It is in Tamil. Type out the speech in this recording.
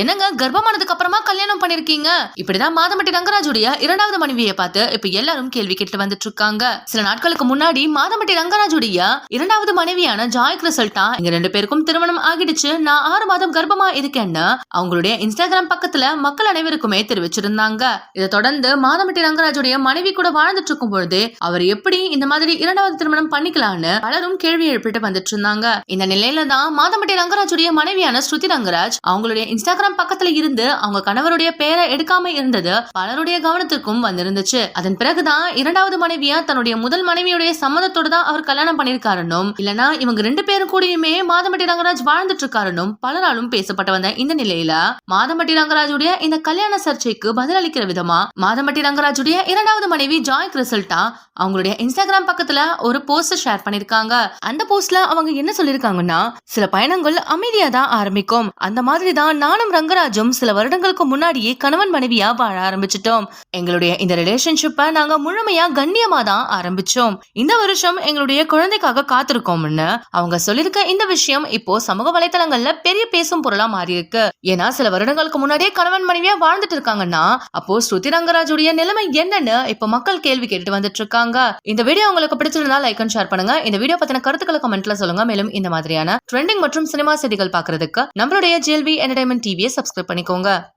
என்னங்க கர்ப்பமானதுக்கு அப்புறமா கல்யாணம் பண்ணிருக்கீங்க? இப்படிதான் மாதம்பட்டி ரங்கராஜுடைய இரண்டாவது மனைவியை பார்த்து இப்ப எல்லாரும் கேள்வி கேட்டு வந்துட்டு இருக்காங்க. சில நாட்களுக்கு முன்னாடி மாதம்பட்டி ரங்கராஜுடைய இரண்டாவது மனைவியான ஜாய் கிறிசல்டா இங்க ரெண்டு பேருக்கும் திருமணம் ஆகிடுச்சு. நான் ஆறு மாதம் கர்ப்பமா இருக்கேன்னு அவங்களுடைய இன்ஸ்டாகிராம் பக்கத்துல மக்கள் அனைவருக்குமே தெரிவிச்சிருந்தாங்க. இதை தொடர்ந்து மாதம்பட்டி ரங்கராஜுடைய மனைவி கூட வாழ்ந்துட்டு இருக்கும் பொழுது அவர் எப்படி இந்த மாதிரி இரண்டாவது திருமணம் பண்ணிக்கலாம்னு பலரும் கேள்வி எழுப்பிட்டு வந்துட்டு இருந்தாங்க. இந்த நிலையில தான் மாதம்பட்டி ரங்கராஜுடைய மனைவியான ஸ்ருதி ரங்கராஜ் அவங்களுடைய இன்ஸ்டாகிராம் பக்கத்துல இருந்து அவங்க கணவருடைய பெயரை எடுக்காம இருந்தது பலருடைய கவனத்திற்கும் வந்திருந்துச்சு. அதன் பிறகுதான் இரண்டாவது மனைவியா தன்னுடைய முதல் மனைவியுடைய சம்மதத்தோடு தான் அவர் கல்யாணம் பண்ணிருக்காருன்னும் இல்லனா இவங்க ரெண்டு பேரும் கூடயுமே மாதம்பட்டி ரங்கராஜ் வாழ்ந்துட்டு இருக்காருனும் பலராலும் பேசப்பட்டு வந்த இந்த நிலையில மாதம்பட்டி ரங்கராஜுடைய இந்த கல்யாண சர்ச்சைக்கு பதிலளிக்கிற விதமா மாதம்பட்டி ரங்கராஜுடைய இரண்டாவது மனைவி ஜாய் கிறிசல்டா அவங்களுடைய இன்ஸ்டாகிராம் பக்கத்துல ஒரு போஸ்ட் ஷேர் பண்ணிருக்காங்க அந்த போஸ்ட்ல அவங்க என்ன சொல்லிருக்காங்கன்னா சில பயணங்கள் அமைதியா தான் ஆரம்பிக்கும். அந்த மாதிரி தான் நானும் ரங்கராஜும் சில வருடங்களுக்கு முன்னாடியே கணவன் மனைவியா வாழ ஆரம்பிச்சிட்டோம். எங்களுடைய இந்த ரிலேஷன்ஷிப்பை நாங்க முழுமையா கண்ணியமா தான் ஆரம்பிச்சோம். இந்த வருஷம் எங்களுடைய குழந்தைக்காக காத்திருக்கோம்னு அவங்க சொல்லியிருக்க இந்த விஷயம் இப்போ சமூக வலைத்தளங்கள்ல பெரிய பேசும் பொருளா மாறி இருக்கு ஏன்னா சில வருடங்களுக்கு முன்னாடியே கணவன் மனைவியா வாழ்ந்துட்டு இருக்காங்கன்னா அப்போ ஸ்ருதி ரங்கராஜுடைய நிலைமை என்னன்னு இப்ப மக்கள் கேள்வி கேட்டு வந்துட்டு இருக்காங்க இந்த வீடியோ உங்களுக்கு பிடிச்சிருந்தா லைக் அண்ட் ஷேர் பண்ணுங்க. இந்த வீடியோ பத்தின கருத்துக்களை கமெண்ட்ல சொல்லுங்க. மேலும் இந்த மாதிரியான ட்ரெண்டிங் மற்றும் சினிமா செய்திகள் பாக்குறதுக்கு நம்மளுடைய ஜேல்வி என்டர்டைன்மெண்ட் டிவியை சப்ஸ்கிரைப் பண்ணிக்கோங்க.